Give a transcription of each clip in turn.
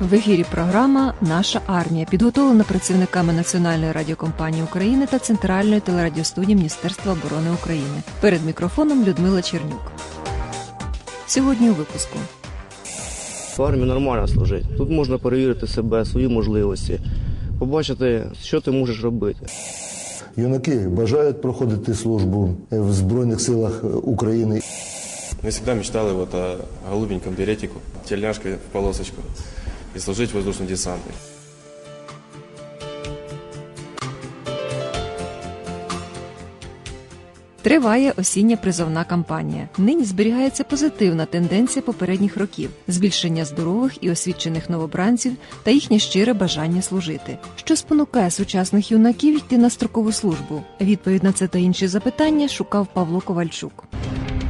В ефірі програма Наша армія підготовлена працівниками Національної радіокомпанії України та Центральної телерадіостудії Міністерства оборони України. Перед мікрофоном Людмила Чернюк. Сьогодні у випуску. В армії нормально служити. Тут можна перевірити себе, свої можливості, побачити, що ти можеш робити. Юнаки бажають проходити службу в Збройних силах України. Мы всегда мечтали вот о голубеньком беретику, тельняшкой в полосочку и служить в воздушном десанте. Триває осіння призовна кампанія. Нині зберігається позитивна тенденція попередніх років збільшення здорових і освічених новобранців та їхнє щире бажання служити. Що спонукає сучасних юнаків йти на строкову службу? Відповідь на це та інші запитання шукав Павло Ковальчук.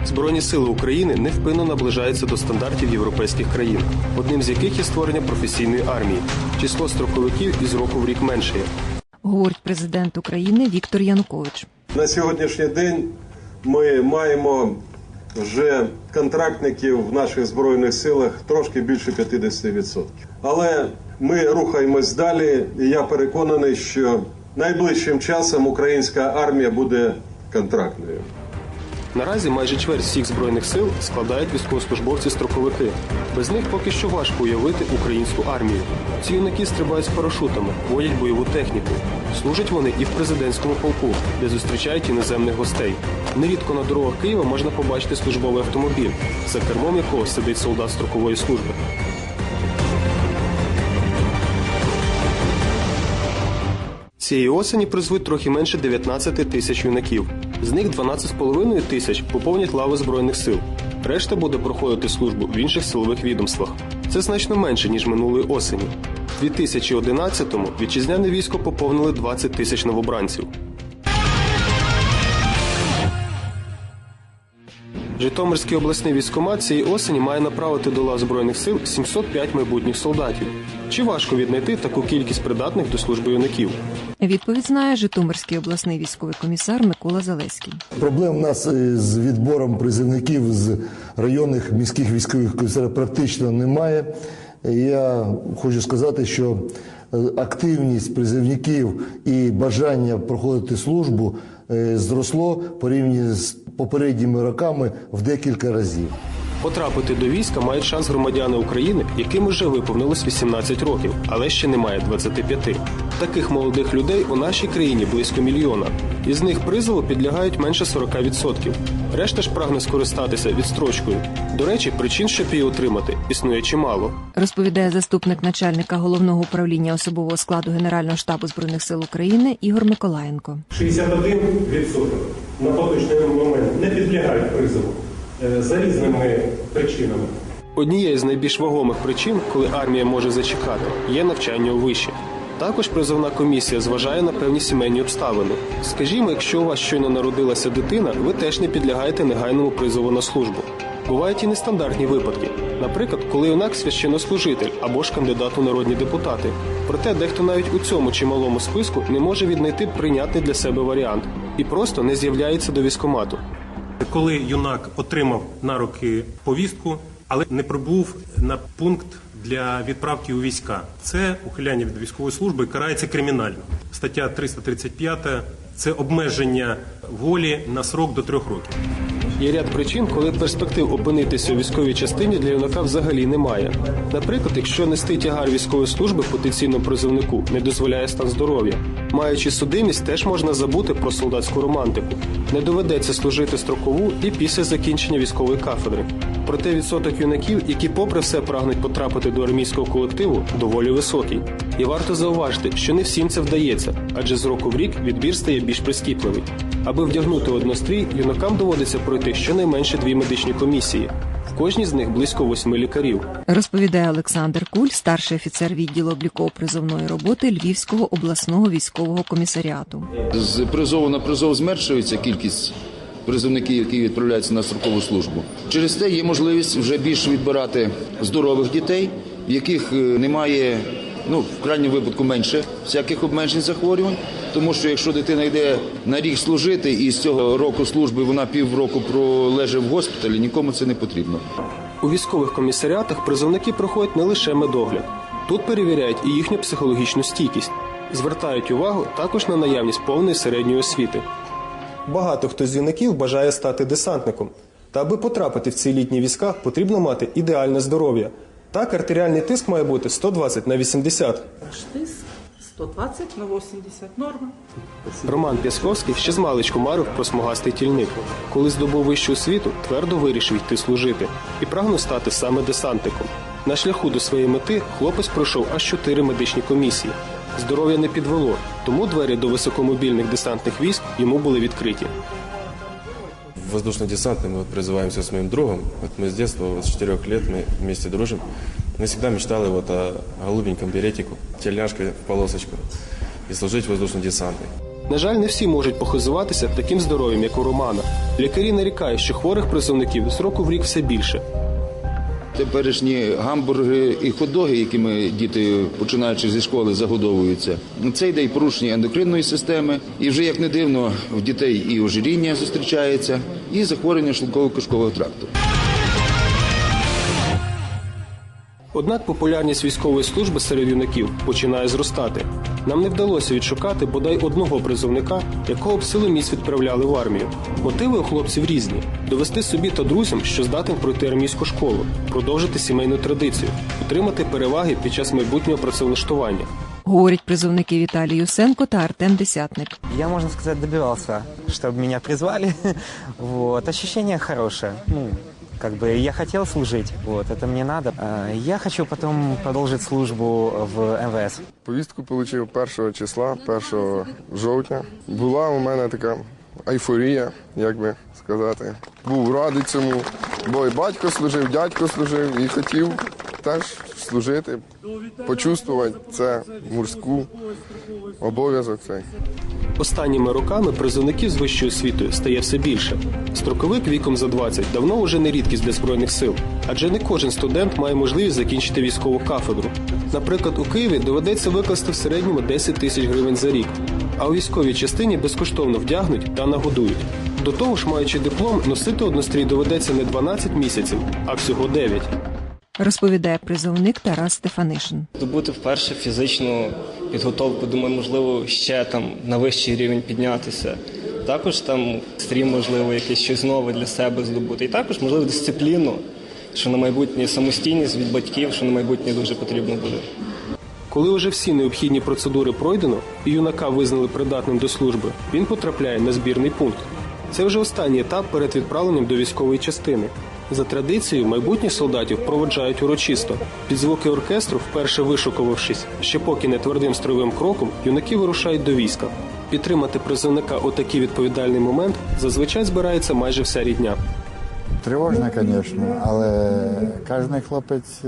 Збройні сили України невпинно наближаються до стандартів європейських країн, одним з яких є створення професійної армії. Число строковиків із року в рік меншає. Говорить президент України Віктор Янукович. На сьогоднішній день ми маємо вже контрактників в наших збройних силах трошки більше 50%. Але ми рухаємось далі, і я переконаний, що найближчим часом українська армія буде контрактною. Наразі майже чверть всіх збройних сил складають військовослужбовці-строковики. Без них поки що важко уявити українську армію. Ці юнаки стрибають з парашутами, водять бойову техніку. Служать вони і в президентському полку, де зустрічають іноземних гостей. Нерідко на дорогах Києва можна побачити службовий автомобіль, за кермом якого сидить солдат строкової служби. Цієї осені призвуть трохи менше 19 тисяч юнаків. З них 12,5 тисяч поповнять лави Збройних сил. Решта буде проходити службу в інших силових відомствах. Це значно менше, ніж минулої осені. У 2011-му вітчизняне військо поповнили 20 тисяч новобранців. Житомирський обласний військомат цієї осені має направити до лав Збройних сил 705 майбутніх солдатів. Чи важко віднайти таку кількість придатних до служби юнаків? Відповідь знає Житомирський обласний військовий комісар Микола Залеський. Проблем у нас е, з відбором призивників з районних міських військових комісарів практично немає. Я хочу сказати, що е, активність призивників і бажання проходити службу е, зросло порівняно з попередніми роками в декілька разів. Потрапити до війська мають шанс громадяни України, яким уже виповнилось 18 років, але ще немає 25. Таких молодих людей у нашій країні близько мільйона. Із них призову підлягають менше 40%. Решта ж прагне скористатися відстрочкою. До речі, причин, щоб її отримати, існує чимало. Розповідає заступник начальника головного управління особового складу Генерального штабу збройних сил України Ігор Миколаєнко. 61% на поточний момент не підлягають призову за різними причинами. Однією з найбільш вагомих причин, коли армія може зачекати, є навчання у виші. Також призовна комісія зважає на певні сімейні обставини. Скажімо, якщо у вас щойно народилася дитина, ви теж не підлягаєте негайному призову на службу. Бувають і нестандартні випадки, наприклад, коли юнак священнослужитель або ж кандидат у народні депутати. Проте дехто навіть у цьому чималому списку не може віднайти прийнятний для себе варіант і просто не з'являється до військомату. Коли юнак отримав на руки повістку, але не прибув на пункт для відправки у війська, це ухиляння від військової служби карається кримінально. Стаття 335 – це обмеження волі на срок до трьох років. Є ряд причин, коли перспектив опинитися у військовій частині для юнака взагалі немає. Наприклад, якщо нести тягар військової служби потенційному призовнику не дозволяє стан здоров'я. Маючи судимість, теж можна забути про солдатську романтику. Не доведеться служити строкову і після закінчення військової кафедри. Проте відсоток юнаків, які попри все прагнуть потрапити до армійського колективу, доволі високий. І варто зауважити, що не всім це вдається, адже з року в рік відбір стає більш прискіпливий. Аби вдягнути однострій, юнакам доводиться пройти щонайменше дві медичні комісії. В кожній з них близько восьми лікарів. Розповідає Олександр Куль, старший офіцер відділу обліково-призовної роботи Львівського обласного військового комісаріату. З призову на призов зменшується кількість призовників, які відправляються на строкову службу. Через те є можливість вже більше відбирати здорових дітей, в яких е, немає, ну в крайньому випадку менше всяких обмежень захворювань. Тому що якщо дитина йде на рік служити і з цього року служби вона півроку пролежить в госпіталі, нікому це не потрібно. У військових комісаріатах призовники проходять не лише медогляд. Тут перевіряють і їхню психологічну стійкість. Звертають увагу також на наявність повної середньої освіти. Багато хто з юнаків бажає стати десантником. Та аби потрапити в ці літні війська, потрібно мати ідеальне здоров'я. Так, артеріальний тиск має бути 120 на 80. Штис 120 на 80 норма. Роман П'ясковський ще з маличку марив про смугастий тільник. Коли здобув вищу освіту, твердо вирішив йти служити і прагнув стати саме десантником. На шляху до своєї мети хлопець пройшов аж чотири медичні комісії. Здоров'я не підвело, тому двері до високомобільних десантних військ йому були відкриті Воздушно-десантный мы вот призываемся с моим другом. Вот мы с детства, вот с 4 лет мы вместе дружим. Я всегда мечтал вот о голубеньком беретику, тельняшкой в полосочку и служить воздушно-десантной. На жаль, не всі можуть похизуватися таким здоров'ям, як у Романа. Лікарі нарікають, що хворих призовників з року в рік все більше. Теперішні гамбургери і ходоги, якими діти, починаючи зі школи, загодовуються, це йде і порушення ендокринної системи, і вже як не дивно, в дітей і ожиріння зустрічається, і захворювання шлунково-кишкового тракту. Однак популярність військової служби серед юнаків починає зростати. Нам не вдалося відшукати бодай одного призовника, якого б силоміць відправляли в армію. Мотиви у хлопців різні: довести собі та друзям, що здатен пройти армійську школу, продовжити сімейну традицію, отримати переваги під час майбутнього працевлаштування. Говорять призовники Віталій Юсенко та Артем Десятник. Я, можно сказать, добивался, чтобы меня призвали. Вот. Ощущение хорошее. Ну, как бы я хотел служить, вот, это мне надо. Я хочу потом продолжить службу в МВС. Повістку отримав 1 числа, 1 жовтня. Була у мене така айфорія, як би сказати. Був радий цьому, бо і батько служив, дядько служив і хотів теж служити, почувствувати це морську обов'язок цей. Останніми роками призовників з вищою освітою стає все більше. Строковик віком за 20 давно уже не рідкість для збройних сил, адже не кожен студент має можливість закінчити військову кафедру. Наприклад, у Києві доведеться викласти в середньому 10 тисяч гривень за рік, а у військовій частині безкоштовно вдягнуть та нагодують. До того ж, маючи диплом, носити однострій доведеться не 12 місяців, а всього 9. Розповідає призовник Тарас Стефанишин. Здобути вперше фізичну підготовку, думаю, можливо, ще там на вищий рівень піднятися. Також там стрім, можливо, якесь щось нове для себе здобути. І також, можливо, дисципліну, що на майбутнє самостійність від батьків, що на майбутнє дуже потрібно буде. Коли вже всі необхідні процедури пройдено і юнака визнали придатним до служби, він потрапляє на збірний пункт. Це вже останній етап перед відправленням до військової частини. За традицією, майбутніх солдатів проводжають урочисто. Під звуки оркестру, вперше вишукувавшись, ще поки не твердим строєвим кроком, юнаки вирушають до війська. Підтримати призовника у такий відповідальний момент зазвичай збирається майже вся рідня. Тривожно, звісно, але кожен хлопець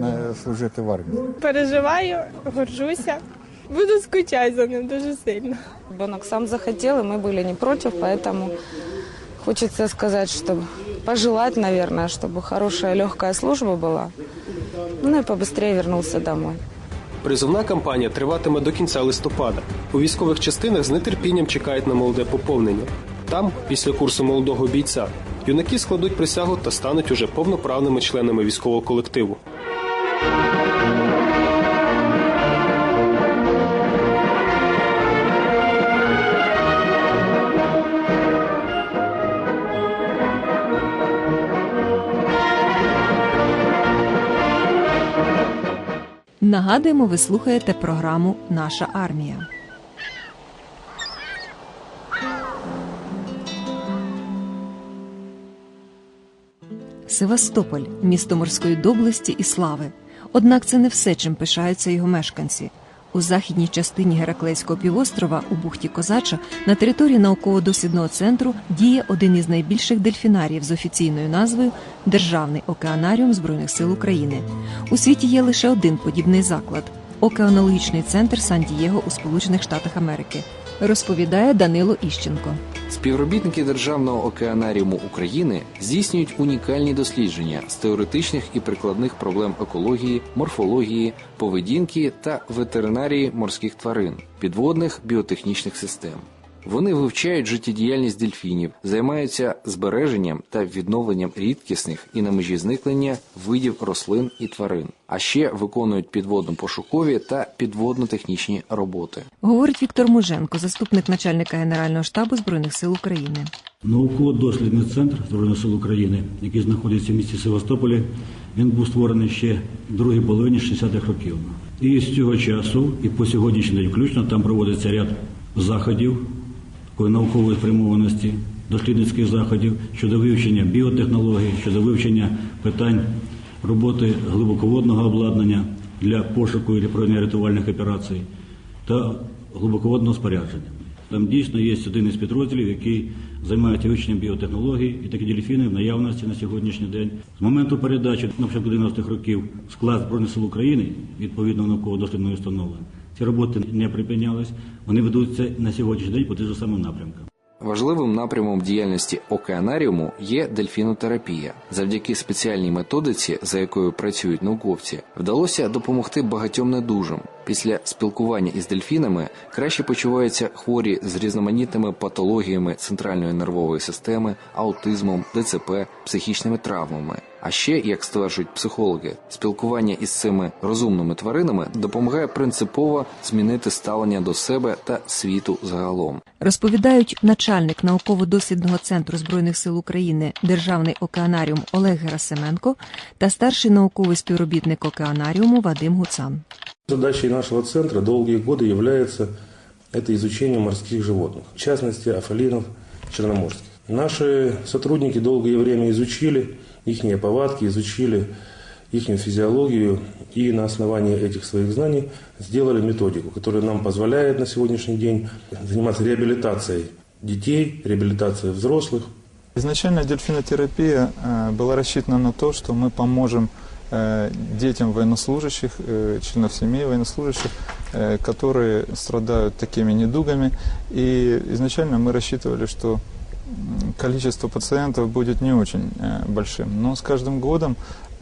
має служити в армії. Переживаю, горжуся. Буду скучати за ним дуже сильно. Ребенок сам захотел, и мы были не против, поэтому хочется сказать, что пожелать, наверное, чтобы хорошая легкая служба была, ну и побыстрее вернулся домой. Призовна кампанія триватиме до кінця листопада. У військових частинах з нетерпінням чекають на молоде поповнення. Там, після курсу молодого бійця, юнаки складуть присягу та стануть уже повноправними членами військового колективу. Нагадуємо, ви слухаєте програму Наша армія. Севастополь місто морської доблесті і слави. Однак це не все, чим пишаються його мешканці. У західній частині Гераклейського півострова у бухті Козача на території науково-дослідного центру діє один із найбільших дельфінаріїв з офіційною назвою Державний океанаріум Збройних сил України. У світі є лише один подібний заклад океанологічний центр Сан-Дієго у Сполучених Штатах Америки. Розповідає Данило Іщенко. Співробітники Державного океанаріуму України здійснюють унікальні дослідження з теоретичних і прикладних проблем екології, морфології, поведінки та ветеринарії морських тварин, підводних біотехнічних систем. Вони вивчають життєдіяльність дельфінів, займаються збереженням та відновленням рідкісних і на межі зникнення видів рослин і тварин, а ще виконують підводно-пошукові та підводно-технічні роботи. Говорить Віктор Муженко, заступник начальника Генерального штабу Збройних сил України. Науково-дослідний центр Збройних сил України, який знаходиться в місті Севастополі, він був створений ще в другій половині 60-х років. І з цього часу, і по сьогоднішній день включно, там проводиться ряд заходів наукової спрямованості, дослідницьких заходів щодо вивчення біотехнологій, щодо вивчення питань роботи глибоководного обладнання для пошуку і проведення рятувальних операцій та глибоководного спорядження. Там дійсно є один із підрозділів, який займається вивченням біотехнологій, і такі дельфіни в наявності на сьогоднішній день. З моменту передачі на початку 90-х років склад Збройних сил України, відповідно науково-дослідної установи, ці роботи не припинялись. Вони ведуться на сьогоднішній день по тим же самим напрямкам. Важливим напрямом діяльності океанаріуму є дельфінотерапія. Завдяки спеціальній методиці, за якою працюють науковці, вдалося допомогти багатьом недужим. Після спілкування із дельфінами краще почуваються хворі з різноманітними патологіями центральної нервової системи, аутизмом, ДЦП, психічними травмами. А ще, як стверджують психологи, спілкування із цими розумними тваринами допомагає принципово змінити ставлення до себе та світу загалом. Розповідають начальник науково-дослідного центру збройних сил України Державний океанаріум Олег Герасименко та старший науковий співробітник океанаріуму Вадим Гуцан. Задачей нашего центра долгие годы является это изучение морских животных, в частности афалинов черноморских. Наши сотрудники долгое время изучили их повадки, изучили их физиологию и на основании этих своих знаний сделали методику, которая нам позволяет на сегодняшний день заниматься реабилитацией детей, реабилитацией взрослых. Изначально дельфинотерапия э, была рассчитана на то, что мы поможем детям военнослужащих, э, членов семей военнослужащих, которые страдают такими недугами. И изначально мы рассчитывали, что количество пациентов будет не очень э, большим. Но с каждым годом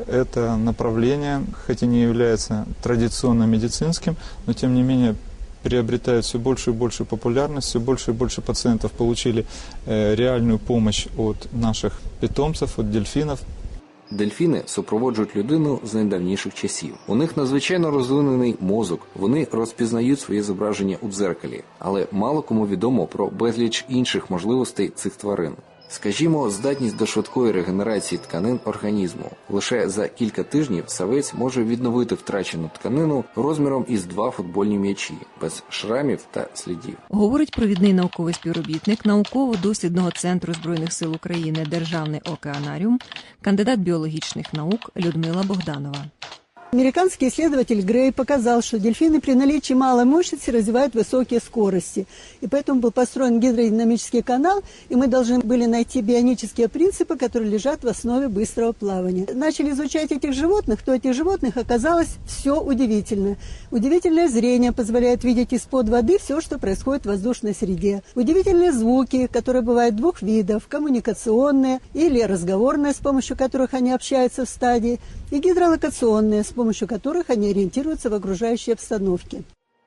это направление, хоть и не является традиционно медицинским, но тем не менее приобретает все больше и больше популярность, все больше и больше пациентов получили э, реальную помощь от наших питомцев, от дельфинов. Дельфіни супроводжують людину з найдавніших часів. У них надзвичайно розвинений мозок. Вони розпізнають своє зображення у дзеркалі, але мало кому відомо про безліч інших можливостей цих тварин. Скажімо, здатність до швидкої регенерації тканин організму. Лише за кілька тижнів савець може відновити втрачену тканину розміром із два футбольні м'ячі без шрамів та слідів. Говорить провідний науковий співробітник науково-дослідного центру збройних сил України Державний океанаріум, кандидат біологічних наук Людмила Богданова. Американский исследователь Грей показал, что дельфины при наличии малой мощности развивают высокие скорости. И поэтому был построен гидродинамический канал, и мы должны были найти бионические принципы, которые лежат в основе быстрого плавания. Начали изучать этих животных, то этих животных оказалось все удивительно. Удивительное зрение позволяет видеть из-под воды все, что происходит в воздушной среде. Удивительные звуки, которые бывают двух видов, коммуникационные или разговорные, с помощью которых они общаются в стадии, и гидролокационные, с помощью которых они ориентируются в окружающей обстановке.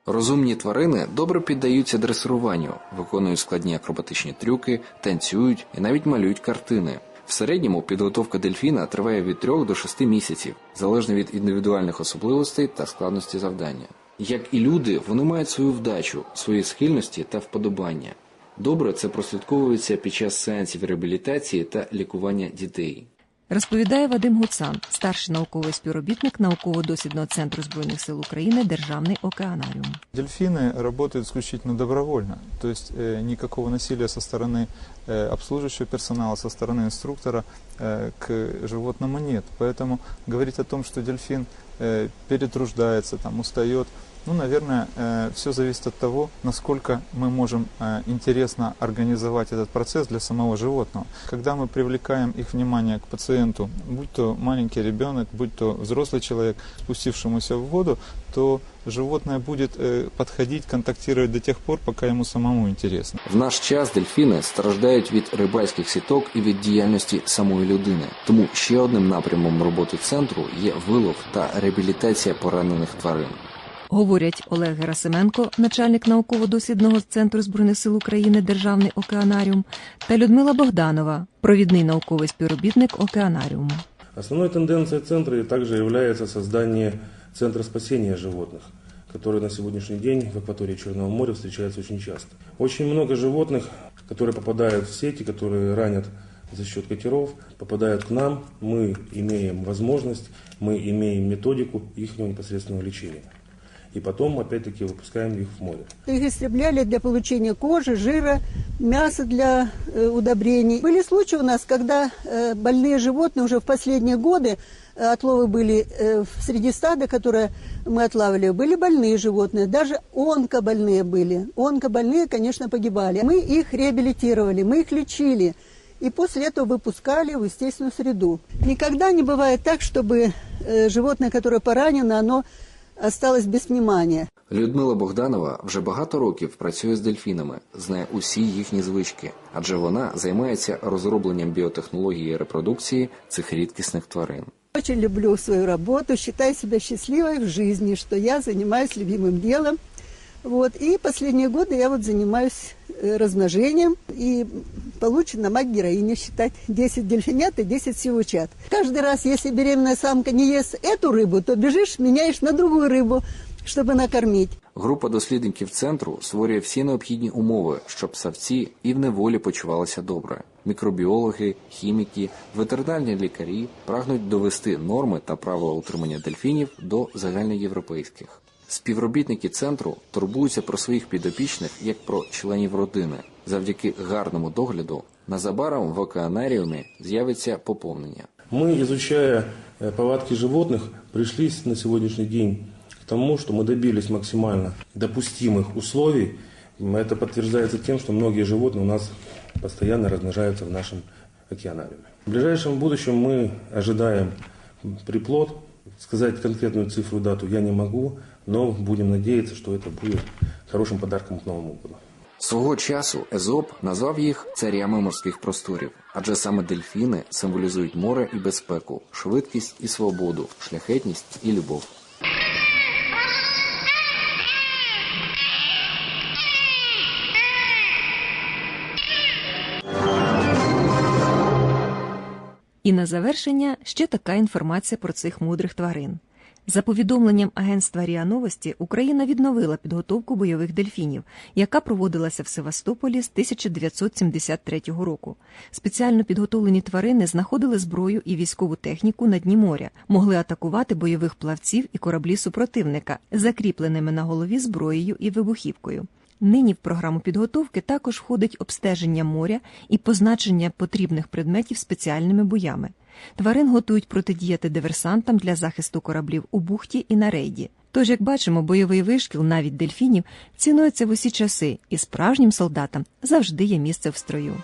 Розумні тварини добре піддаються дресируванню, виконують складні акробатичні трюки, танцюють і навіть малюють картини. В середньому підготовка дельфіна триває від 3 до 6 місяців, залежно від індивідуальних особливостей та складності завдання. Як і люди, вони мають свою вдачу, свої схильності та вподобання. Добре це прослідковується під час сеансів реабілітації та лікування дітей. Розповідає Вадим Гуцан, старший науковий співробітник науково-дослідного центру збройних сил України Державний океанаріум. Дельфины работают исключительно добровольно, то есть э, никакого насилия со стороны э, обслуживающего персонала, со стороны инструктора э, к животному нет. Поэтому говорить о том, что дельфин э, перетруждается, там, устает, ну, наверное, э, все зависит от того, насколько мы можем э, интересно организовать этот процесс для самого животного. Когда мы привлекаем их внимание к пациенту, будь то маленький ребенок, будь то взрослый человек, спустившемуся в воду, то животное будет э, подходить, контактировать до тех пор, пока ему самому интересно. В наш час дельфіни страждають від рибальських сіток і від діяльності самої людини. Тому ще одним напрямом роботи центру є вилов та реабілітація поранених тварин. Говорять Олег Герасименко, начальник науково-дослідного центру збройних сил України Державний океанаріум, та Людмила Богданова, провідний науковий співробітник океанаріуму. Основной тенденцией центра также является создание центра спасения животных, который на сегодняшний день в акватории Черного моря встречается очень часто. Очень много животных, которые попадают в сети, которые ранят за счет катеров, попадают к нам, мы имеем возможность, мы имеем методику их непосредственного лечения. И потом, опять-таки, выпускаем их в море. Их истребляли для получения кожи, жира, мяса для э, удобрений. Были случаи у нас, когда э, больные животные уже в последние годы, отловы были э, среди стада, которое мы отлавливали, были больные животные, даже онкобольные были. Онкобольные, конечно, погибали. Мы их реабилитировали, мы их лечили. И после этого выпускали в естественную среду. Никогда не бывает так, чтобы э, животное, которое поранено, оно осталось без внимания. Людмила Богданова вже багато років працює з дельфінами, знає усі їхні звички, адже вона займається розробленням біотехнології репродукції цих рідкісних тварин. Очень люблю свою работу, считаю себя счастливой в жизни, что я занимаюсь любимым делом. Вот. И последние годы я вот занимаюсь э, размножением, и получена мать героиня считать 10 дельфинят и 10 сивучат. Каждый раз, если беременная самка не ест эту рыбу, то бежишь, меняешь на другую рыбу, чтобы накормить. Група дослідників центру створює всі необхідні умови, щоб савці і в неволі почувалися добре. Мікробіологи, хіміки, ветеринарні лікарі прагнуть довести норми та правила утримання дельфінів до загальноєвропейських. Співробітники центру турбуються про своїх підопічних як про членів родини. Завдяки гарному догляду незабаром в океанаріумі з'явиться поповнення. Мы, изучая э, повадки животных, пришли на сегодняшний день к тому, что мы добились максимально допустимых условий. Это подтверждается тем, что многие животные у нас постоянно размножаются в нашем океанариуме. В ближайшем будущем мы ожидаем приплод. Сказать конкретную цифру, дату я не могу, но будем надеяться, что это будет хорошим подарком к Новому году. Свого часу Езоп назвав їх царями морських просторів, адже саме дельфіни символізують море і безпеку, швидкість і свободу, шляхетність і любов. І на завершення ще така інформація про цих мудрих тварин. За повідомленням агентства РІА Новості, Україна відновила підготовку бойових дельфінів, яка проводилася в Севастополі з 1973 року. Спеціально підготовлені тварини знаходили зброю і військову техніку на дні моря, могли атакувати бойових плавців і кораблі супротивника, закріпленими на голові зброєю і вибухівкою. Нині в програму підготовки також входить обстеження моря і позначення потрібних предметів спеціальними боями. Тварин готують протидіяти диверсантам для захисту кораблів у бухті і на рейді. Тож, як бачимо, бойовий вишкіл навіть дельфінів цінується в усі часи, і справжнім солдатам завжди є місце в строю.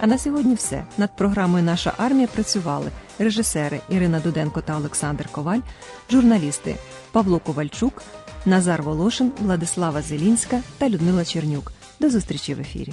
А на сьогодні все. Над програмою Наша армія працювали режисери Ірина Дуденко та Олександр Коваль, журналісти Павло Ковальчук, Назар Волошин, Владислава Зелінська та Людмила Чернюк. До зустрічі в ефірі.